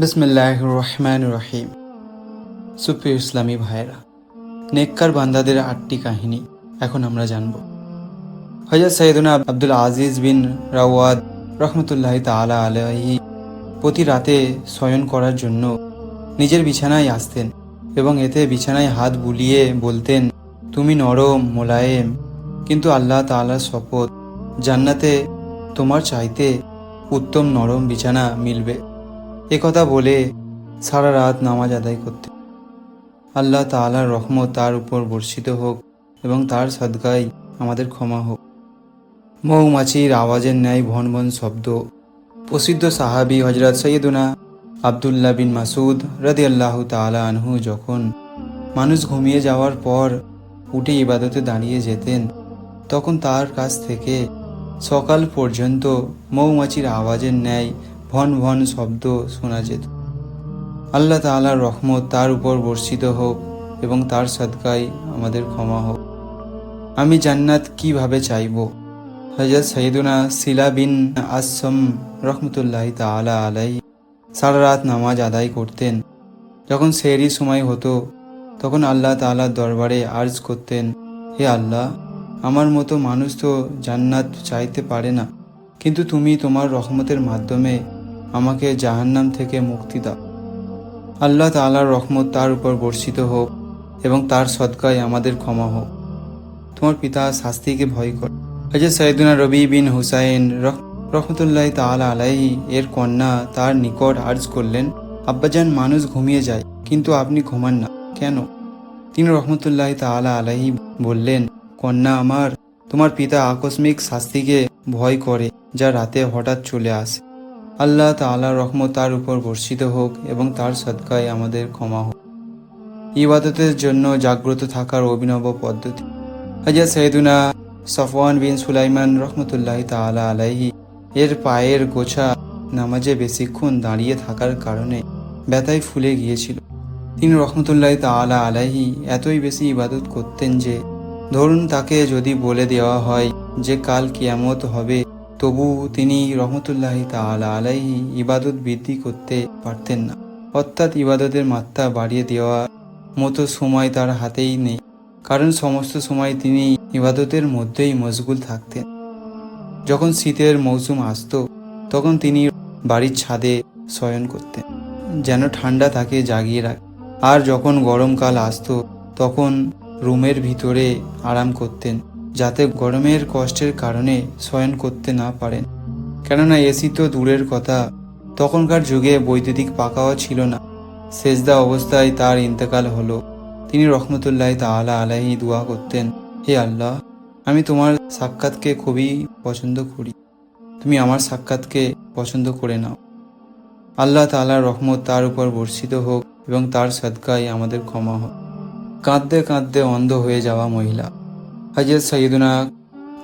বিসমিল্লাহ রহমান রহিম সুপ্রিয় ইসলামী ভাইয়েরা, নেককার বান্দাদের আটটি কাহিনী এখন আমরা জানব। হজরত সৈয়দনা আব্দুল আজিজ বিন রাওয়াদ রহমতুল্লাহ তালা আলাহি প্রতি রাতে শয়ন করার জন্য নিজের বিছানায় আসতেন এবং এতে বিছানায় হাত বুলিয়ে বলতেন, তুমি নরম, মোলায়েম, কিন্তু আল্লাহ তাআলার শপথ জান্নাতে তোমার চাইতে উত্তম নরম বিছানা মিলবে। একথা বলে সারা রাত নামাজ আদায় করতে। আল্লাহ তাআলার রহমত তার উপর বর্ষিত হোক এবং তার সদগাই আমাদের ক্ষমা হোক। মৌমাছির আওয়াজের ন্যায় ভন ভন শব্দ। প্রসিদ্ধ সাহাবি হজরত সৈয়দুনা আবদুল্লাহ বিন মাসুদ রদি আল্লাহ তালা আনহু যখন মানুষ ঘুমিয়ে যাওয়ার পর উঠে ইবাদতে দাঁড়িয়ে যেতেন, তখন তার কাছ থেকে সকাল পর্যন্ত মৌমাছির আওয়াজের ন্যায় ভন ভন শব্দ শোনা যেত। আল্লাহ তাআলার রহমত তার উপর বর্ষিত হোক এবং তার সদকায় আমাদের ক্ষমা হোক। আমি জান্নাত কীভাবে চাইব? হজরত সৈয়দুনা সিলা বিন আসম রহমতুল্লাহ তাআলা আলাই সারা রাত নামাজ আদায় করতেন। যখন সেহরি সময় হতো, তখন আল্লাহ তাআলার দরবারে আর্জ করতেন, হে আল্লাহ, আমার মতো মানুষ তো জান্নাত চাইতে পারে না। কিন্তু তুমি তোমার রহমতের মাধ্যমে আমাকে জাহান্নাম থেকে মুক্তি দাও। আল্লাহ তাআলার রহমত তার উপর বর্ষিত হোক এবং তার সদকায় আমাদের ক্ষমা হোক। তোমার পিতা শাস্তিকে ভয় কর। হজরত সৈয়দুনা রবি বিন হুসাইন রহ- রহমতুল্লাহ তাআলা আলাইহি এর কন্যা তার নিকট আর্জ করলেন, আব্বাজান, মানুষ ঘুমিয়ে যায়, কিন্তু আপনি ঘুমান না। কেন? তিনি রহমতুল্লাহ তাআলা আলাইহি বললেন, কন্যা আমার, তোমার পিতা আকস্মিক শাস্তিকে ভয় করে, যা রাতে হঠাৎ চলে আসে। আল্লাহ তাআলার রহমত তার উপর বর্ষিত হোক এবং তার সৎকায় আমাদের ক্ষমা হোক। ইবাদতের জন্য জাগ্রত থাকার অভিনব পদ্ধতি। হাজার সৈয়দুনা সফওয়ান বিন সুলাইমান রহমতুল্লাহ তাআলা আলাইহি এর পায়ের গোছা নামাজে বেশিক্ষণ দাঁড়িয়ে থাকার কারণে ব্যথায় ফুলে গিয়েছিল। তিনি রহমতুল্লাহ তাআলা আলাইহি এতই বেশি ইবাদত করতেন যে, ধরুন তাকে যদি বলে দেওয়া হয় যে কাল কিয়ামত হবে তবু তিনি রহমতুল্লাহ তাআলা আলাইহি ইবাদত বৃদ্ধি করতে পারতেন না। অর্থাৎ ইবাদতের মাত্রা বাড়িয়ে দেওয়া মতো সময় তার হাতেই নেই। কারণ সমস্ত সময় তিনি ইবাদতের মধ্যেই মশগুল থাকতেন। যখন শীতের মৌসুম আসত, তখন তিনি বাড়ির ছাদে শয়ন করতেন, যেন ঠান্ডা তাকে জাগিয়ে রাখে। আর যখন গরমকাল আসতো, তখন রুমের ভিতরে আরাম করতেন। যাতে গরমের কষ্টের কারণে শয়ন করতে না পারেন। কেননা এসি তো দূরের কথা, তখনকার যুগে বৈদ্যুতিক পাকাও ছিল না। সেজদা অবস্থায় তার ইন্তেকাল হলো। তিনি রহমতুল্লাহ তাআলা আলাইহি দোয়া করতেন, হে আল্লাহ, আমি তোমার সাক্ষাৎকে খুবই পছন্দ করি। তুমি আমার সাক্ষাৎকে পছন্দ করে নাও। আল্লাহ তাআলার রহমত তার উপর বর্ষিত হোক এবং তার সদকায় আমাদের ক্ষমা হোক। কাঁদতে কাঁদতে অন্ধ হয়ে যাওয়া মহিলা। হজরত সৈয়দুনা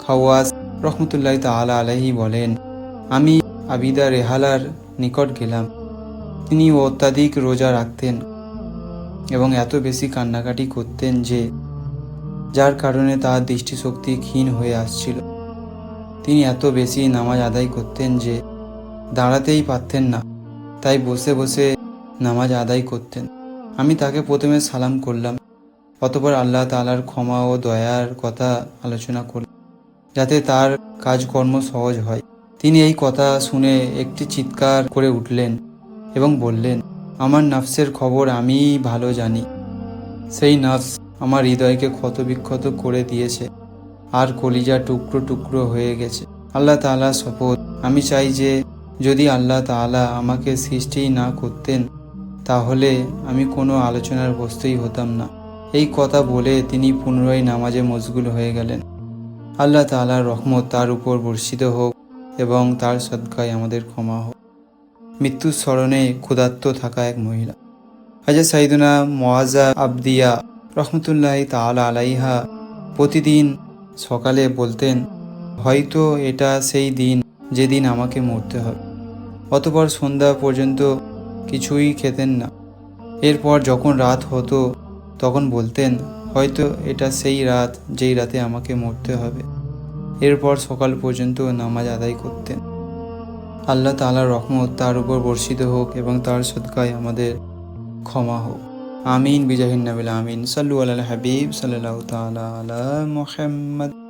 খাওয়াস রহমতুল্লাহ তাআলা আলাইহি বলেন, আমি আবিদা রেহালার নিকট গেলাম। তিনি অত্যাধিক রোজা রাখতেন এবং এত বেশি কান্নাকাটি করতেন যে যার কারণে তার দৃষ্টিশক্তি ক্ষীণ হয়ে আসছিল। তিনি এত বেশি নামাজ আদায় করতেন যে দাঁড়াতেই পারতেন না, তাই বসে বসে নামাজ আদায় করতেন। আমি তাকে প্রথমে সালাম করলাম। অতপর আল্লাহ তাআলার ক্ষমা ও দয়ার কথা আলোচনা করলাম যাতে তার কাজকর্ম সহজ হয়। তিনি এই কথা শুনে একটি চিৎকার করে উঠলেন এবং বললেন, আমার নাফসের খবর আমিই ভালো জানি। সেই নাফস আমার হৃদয়কে ক্ষতবিক্ষত করে দিয়েছে আর কলিজা টুকরো টুকরো হয়ে গেছে। আল্লাহ তাআলা শপথ, আমি চাই যে যদি আল্লাহ তাআলা আমাকে সৃষ্টি না করতেন, তাহলে আমি কোনো আলোচনার বস্তুই হতাম না। এই কথা বলে তিনি পুনরায় নামাজে মশগুল হয়ে গেলেন। আল্লাহ তাআলার রহমত তার উপর বর্ষিত হোক এবং তার সদকায় আমাদের ক্ষমা হোক। মৃত্যুর স্মরণে ক্ষুধার্ত থাকা এক মহিলা হাজার সাইদুনা মোয়াজা আবদিয়া রহমতুল্লাহ তাআলা আলাইহা প্রতিদিন সকালে বলতেন, হয়তো এটা সেই দিন যেদিন আমাকে মরতে হবে। অতপর সন্ধ্যা পর্যন্ত কিছুই খেতেন না। এরপর যখন রাত হতো তখন বলতেন, হয়তো এটা সেই রাত যেই রাতে আমাকে মরতে হবে। এরপর সকাল পর্যন্ত নামাজ আদায় করতেন। আল্লাহ তালার রহমত তার উপর বর্ষিত হোক এবং তার সদকায় আমাদের ক্ষমা হোক। আমিন বিজাহিন নাবিল আমিন। সাল্লু আল্লাহ হাবিব সাল্লাহ তালা মুহাম্মদ।